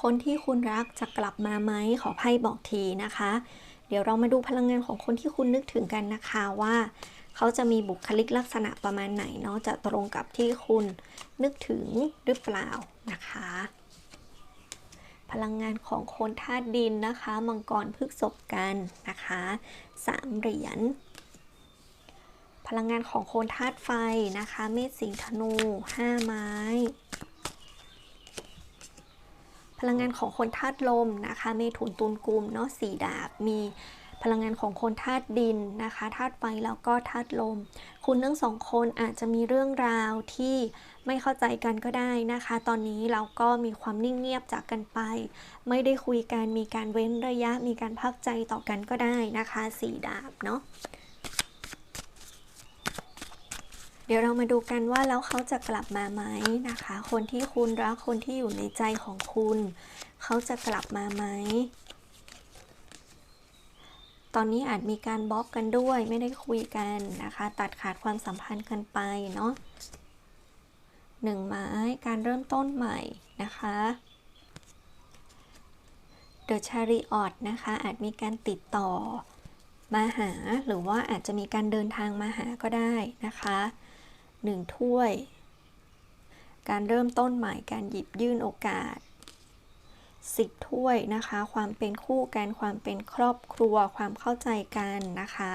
คนที่คุณรักจะกลับมาไหมขอไพ่บอกทีนะคะ เดี๋ยวเรามาดูพลังงานของคนที่คุณนึกถึงกันนะคะว่า เขาจะมีบุคลิกลักษณะประมาณไหนเนาะจะตรงกับที่คุณนึกถึงหรือเปล่านะคะ พลังงานของคนธาตุดินนะคะมังกรพฤกษบกันนะคะสามเหรียญพลังงานของโคนธาตุไฟนะคะ เมษสิงห์ธนูห้าไม้ พลังงานของคนธาตุลมนะคะเมถุนตุลกุมเนาะสีดาบมีพลังงานของคนธาตุดินนะคะธาตุไฟแล้วก็ธาตุลม คุณทั้งสองคนอาจจะมีเรื่องราวที่ไม่เข้าใจกันก็ได้นะคะ ตอนนี้เราก็มีความนิ่งเงียบจากกันไป ไม่ได้คุยกันมีการเว้นระยะ มีการพักใจต่อกันก็ได้นะคะสีดาบเนาะ เดี๋ยวเรามาดูกันว่าแล้วเขาจะกลับมาไหมนะคะ คนที่คุณรักคนที่อยู่ในใจของคุณ เขาจะกลับมาไหมตอนนี้อาจมีการบล็อกกันด้วยไม่ได้คุยกันนะคะ ตัดขาดความสัมพันธ์กันไปเนาะหนึ่งไม้การเริ่มต้นใหม่นะคะ The Chariot นะคะ อาจมีการติดต่อมาหาหรือว่าอาจจะมีการเดินทางมาหาก็ได้นะคะ หนึ่งถ้วย การเริ่มต้นใหม่การหยิบยื่นโอกาสสิบถ้วยนะคะ ความเป็นคู่กันความเป็นครอบครัวความเข้าใจกันนะคะ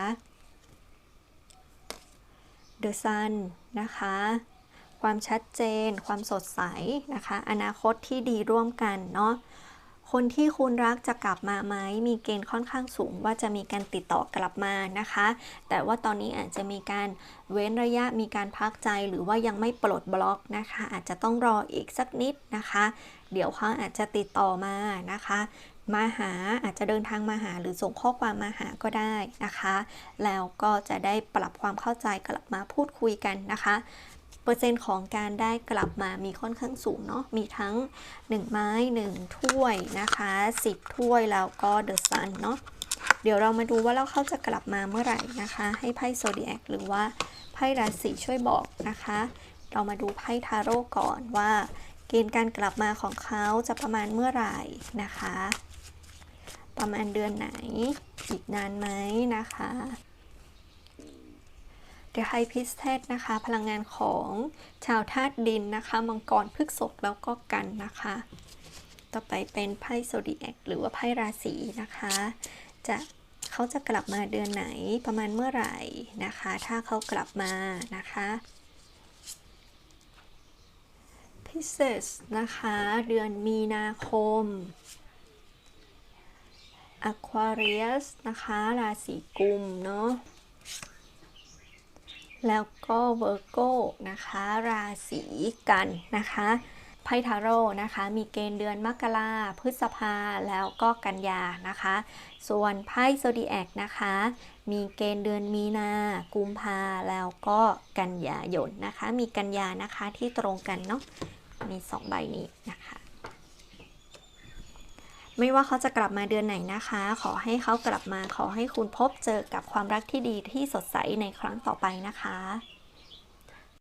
The Sun นะคะความชัดเจน ความสดใสนะคะ อนาคตที่ดีร่วมกันเนาะ คนที่คุณรักจะกลับมาไหมมีเกณฑ์ค่อนข้างสูงว่าจะมีการติดต่อกลับมานะคะ แต่ว่าตอนนี้อาจจะมีการเว้นระยะมีการพักใจหรือว่ายังไม่ปลดบล็อกนะคะ อาจจะต้องรออีกสักนิดนะคะ เดี๋ยวเขาอาจจะติดต่อมานะคะ มาหาอาจจะเดินทางมาหาหรือส่งข้อความมาหาก็ได้นะคะ แล้วก็จะได้ปรับความเข้าใจกลับมาพูดคุยกันนะคะ เปอร์เซ็นต์ของการได้กลับมามีค่อนข้างสูงเนาะมีทั้ง 1 ไม้ 1 ถ้วยนะคะ 10 ถ้วยแล้วก็เดอะซันเนาะเดี๋ยวเรามาดูว่าเราเขาจะกลับมาเมื่อไหร่นะคะ ให้ไพ่โซเดียกหรือว่าไพ่ราศีช่วยบอกนะคะ เรามาดูไพ่ทาโร่ก่อนว่า เกณฑ์การกลับมาของเขาจะประมาณเมื่อไหร่นะคะ ประมาณเดือนไหนอีกนานไหมนะคะ The High Priestess นะคะ พลังงานของชาวธาตุดินนะคะ มังกรพฤกษกแล้วก็กันนะคะ ต่อไปเป็นไพ่โซดีแอคหรือว่าไพ่ราศีนะคะ จะเขาจะกลับมาเดือนไหนประมาณเมื่อไหร่นะคะ ถ้าเขากลับมานะคะพิเศษนะคะ เดือนมีนาคม Aquarius นะคะ ราศีกุมเนาะ แล้วก็ Virgo นะคะ ราศีกันนะคะไพ่ทาโร่นะคะ มีเกณฑ์เดือนมกราพฤษภาแล้วก็กันยานะคะ ส่วนไพ่โซดีแอคนะคะ มีเกณฑ์เดือนมีนากุมภาแล้วก็กันยายนนะคะ มีกันยานะคะที่ตรงกันเนาะมีสองใบนี้นะคะ ไม่ว่าเขาจะกลับมาเดือนไหนนะคะ ขอให้เขากลับมาขอให้คุณพบเจอกับความรักที่ดีที่สดใสในครั้งต่อไปนะคะ